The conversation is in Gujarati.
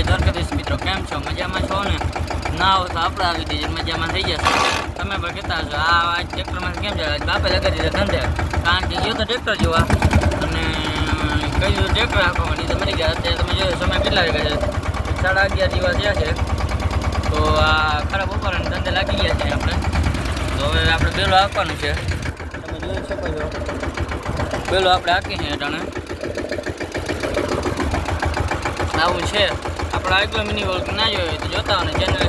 જય દ્વારકાધીશ મિત્રો. કેમ છો? મજામાં છો ને? ના હો તો આપણે આવી જઈએ. મજામાં થઈ જશે. તમે પણ કહેતા છો આ આજ ટ્રેક્ટરમાં કેમ આજ બાપે લગાવી દીધા ધંધે. કારણ કે ગયો તો ટ્રેક્ટર જોવા. અને કહ્યું ટ્રેક્ટર આપવાની તો મરી ગયા. અત્યારે તમે જોયો સમય કેટલા વાગ્યા છે? સાડા અગિયાર જેવા થયા છે. તો આ ખરાબ ઉપર ધંધે લાગી ગયા છે આપણે. તો હવે આપણે બેલો આપવાનું છે. તમે જોઈ શકો છો. બેલો આપણે આપીએ છીએ અટાણે. આવું છે. આપણે આગલો મિની વર્ક ના જોયો તો જોતા હોય ચેનલ